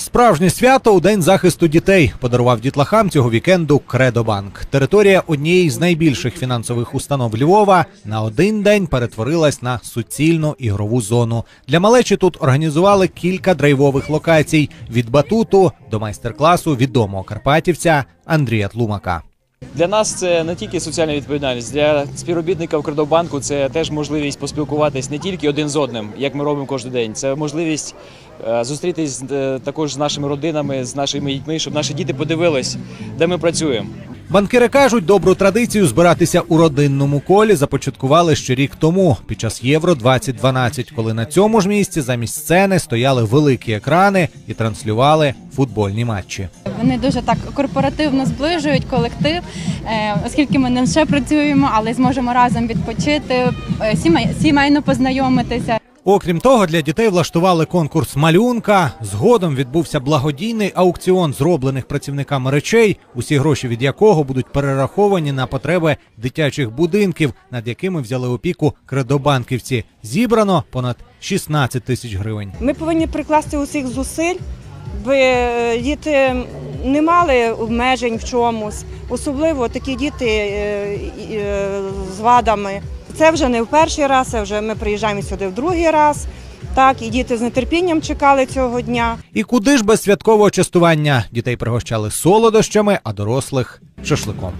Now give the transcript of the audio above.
Справжнє свято у день захисту дітей подарував дітлахам цього вікенду Кредобанк. Територія однієї з найбільших фінансових установ Львова на один день перетворилась на суцільну ігрову зону. Для малечі тут організували кілька драйвових локацій від батуту до майстер-класу відомого карпатівця Андрія Тлумака. Для нас це не тільки соціальна відповідальність, для співробітника Укрдобанку це теж можливість поспілкуватись не тільки один з одним, як ми робимо кожен день. Це можливість е, зустрітись е, також з нашими родинами, з нашими дітьми, щоб наші діти подивились, де ми працюємо. Банкіри кажуть, добру традицію збиратися у родинному колі започаткували ще рік тому під час Євро 2012 коли на цьому ж місці замість сцени стояли великі екрани і транслювали футбольні матчі. Вони дуже так корпоративно зближують колектив, е, оскільки ми не лише працюємо, але й зможемо разом відпочити, е, сімей- сімейно познайомитися. Окрім того, для дітей влаштували конкурс малюнка. Згодом відбувся благодійний аукціон зроблених працівниками речей, усі гроші від якого будуть перераховані на потреби дитячих будинків, над якими взяли опіку кредобанківці. Зібрано понад 16 тисяч гривень. Ми повинні прикласти усіх зусиль, би е, діти не мали обмежень в чомусь, особливо такі діти е, е, з вадами. Це вже не в перший раз, це вже ми приїжджаємо сюди в другий раз. Так, і діти з нетерпінням чекали цього дня. І куди ж без святкового частування дітей пригощали солодощами, а дорослих шашликом.